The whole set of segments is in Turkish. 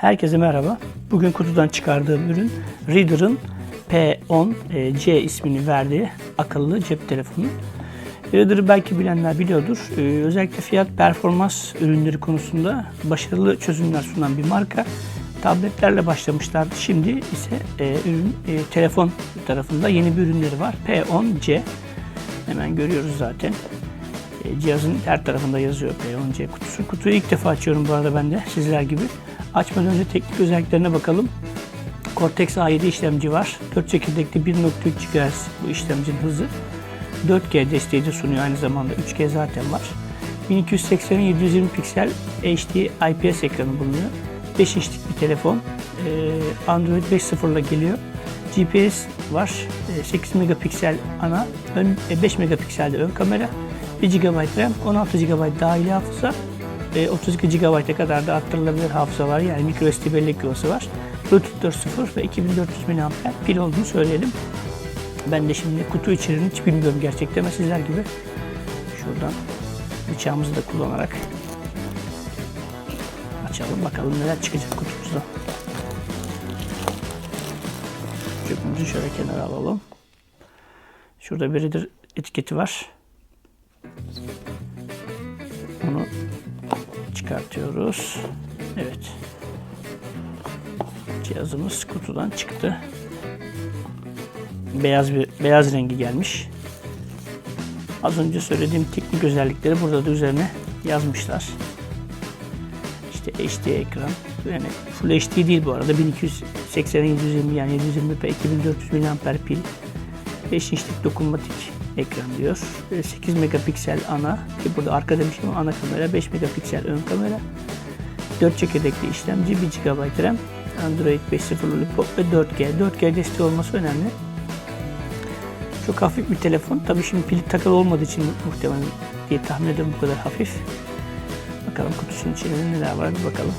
Herkese merhaba. Bugün kutudan çıkardığım ürün Reader'ın P10C ismini verdiği akıllı cep telefonu. Reader'ı belki bilenler biliyordur. Ee, özellikle fiyat performans ürünleri konusunda başarılı çözümler sunan bir marka. Tabletlerle başlamışlardı. Şimdi ise e, ürün e, telefon tarafında yeni bir ürünleri var. P10C. Hemen görüyoruz zaten. E, Cihazın her tarafında yazıyor P10C kutusu. Kutuyu ilk defa açıyorum bu arada ben de sizler gibi. Açmadan önce teknik özelliklerine bakalım. Cortex A7 işlemci var. 4 çekirdekli 1.3 GHz bu işlemcinin hızı. 4G desteği de sunuyor aynı zamanda. 3G zaten var. 1280 720 piksel HD IPS ekranı bulunuyor. 5 inçlik bir telefon. Ee, Android 5.0 ile geliyor. GPS var. Ee, 8 megapiksel ana, ön, e, 5 megapiksel de ön kamera. 1 GB RAM, 16 GB dahili hafıza. E, 32 GB'a kadar da arttırılabilir hafıza var. Yani microSD bellek yuvası var. Bluetooth 4.0 ve 2400 mAh pil olduğunu söyleyelim. Ben de şimdi kutu içeriğini hiç bilmiyorum gerçekten ama sizler gibi şuradan bıçağımızı da kullanarak açalım bakalım neler çıkacak kutumuzda. Çöpümüzü şöyle kenara alalım. Şurada biridir etiketi var. Onu çıkartıyoruz. Evet. Cihazımız kutudan çıktı. Beyaz bir beyaz rengi gelmiş. Az önce söylediğim teknik özellikleri burada da üzerine yazmışlar. İşte HD ekran. Yani Full HD değil bu arada. 1280 720 yani 720p 2400 mAh pil. 5 inçlik dokunmatik ekran diyor. 8 megapiksel ana ki burada arka demişim ana kamera 5 megapiksel ön kamera 4 çekirdekli işlemci 1 GB RAM Android 5.0 Lollipop ve 4G 4G desteği olması önemli. Çok hafif bir telefon. Tabi şimdi pili takılı olmadığı için muhtemelen diye tahmin ediyorum bu kadar hafif. Bakalım kutusunun içinde neler var bir bakalım.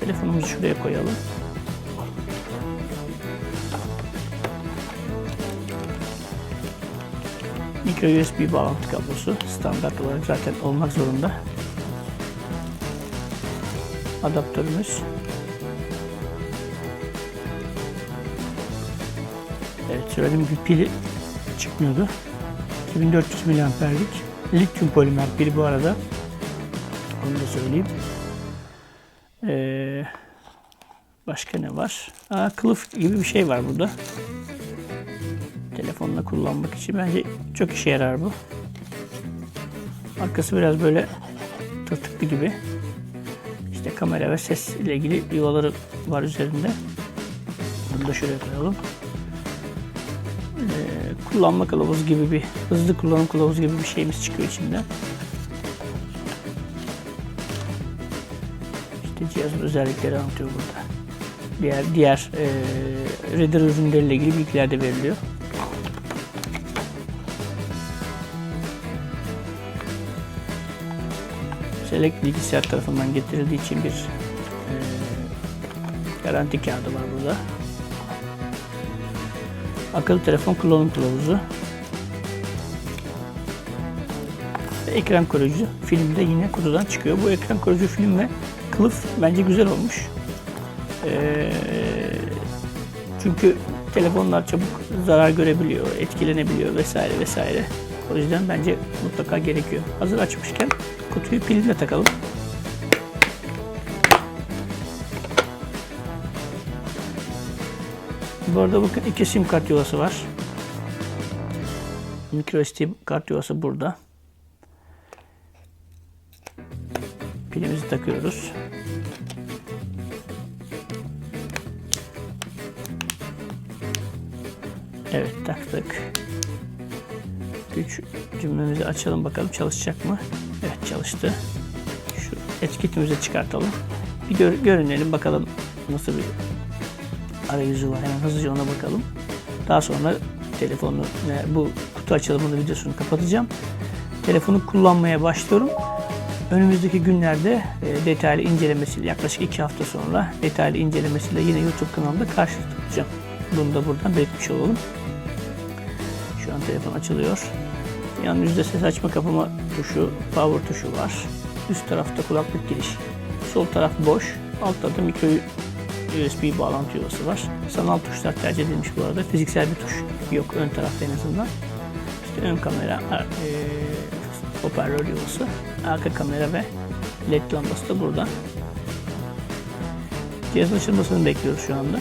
Telefonumuzu şuraya koyalım Micro USB bağlantı kablosu standart olarak zaten olmak zorunda. Adaptörümüz. Evet söylediğim gibi pili çıkmıyordu. 2400 mAh'lik lityum polimer pili bu arada. Onu da söyleyeyim. Ee, başka ne var? Aa, kılıf gibi bir şey var burada telefonla kullanmak için bence çok işe yarar bu. Arkası biraz böyle tırtıklı gibi. İşte kamera ve ses ile ilgili yuvaları var üzerinde. Bunu da şuraya koyalım. Ee, kullanma kılavuzu gibi bir hızlı kullanım kılavuzu gibi bir şeyimiz çıkıyor içinden. İşte cihazın özellikleri anlatıyor burada. Diğer diğer e, Reader ürünleriyle ilgili bilgiler de veriliyor. Select bilgisayar tarafından getirildiği için bir e, garanti kağıdı var burada. Akıllı telefon kullanım kılavuzu. Ve ekran koruyucu film de yine kutudan çıkıyor. Bu ekran koruyucu film ve kılıf bence güzel olmuş. E, çünkü telefonlar çabuk zarar görebiliyor, etkilenebiliyor vesaire vesaire. O yüzden bence mutlaka gerekiyor. Hazır açmışken kutuyu piline takalım. Bu arada bakın iki sim kart yuvası var. Micro SD kart yuvası burada. Pilimizi takıyoruz. Evet taktık. Güç cümlemizi açalım bakalım çalışacak mı? Evet çalıştı. Şu etiketimizi çıkartalım. Bir gör, görünelim bakalım nasıl bir arayüzü var. Hemen hızlıca ona bakalım. Daha sonra telefonu bu kutu açılımını videosunu kapatacağım. Telefonu kullanmaya başlıyorum. Önümüzdeki günlerde e, detaylı incelemesiyle yaklaşık iki hafta sonra detaylı incelemesiyle yine YouTube kanalımda karşınızda tutacağım. Bunu da buradan belirtmiş olalım. Şu an telefon açılıyor. Yan yüzde ses açma kapama tuşu, power tuşu var. Üst tarafta kulaklık giriş. Sol taraf boş. Altta da mikro USB bağlantı yuvası var. Sanal tuşlar tercih edilmiş bu arada. Fiziksel bir tuş yok ön tarafta en azından. İşte ön kamera, e, hoparlör yuvası, arka kamera ve led lambası da burada. Cihazın açılmasını bekliyoruz şu anda.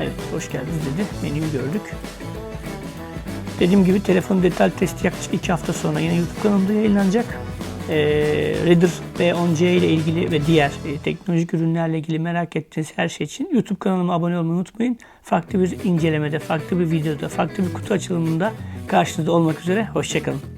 Evet, hoş geldiniz dedi. Menüyü gördük. Dediğim gibi telefon detay testi yaklaşık 2 hafta sonra yine YouTube kanalımda yayınlanacak. Ee, Reader B10C ile ilgili ve diğer e, teknolojik ürünlerle ilgili merak ettiğiniz her şey için YouTube kanalıma abone olmayı unutmayın. Farklı bir incelemede, farklı bir videoda, farklı bir kutu açılımında karşınızda olmak üzere. Hoşçakalın.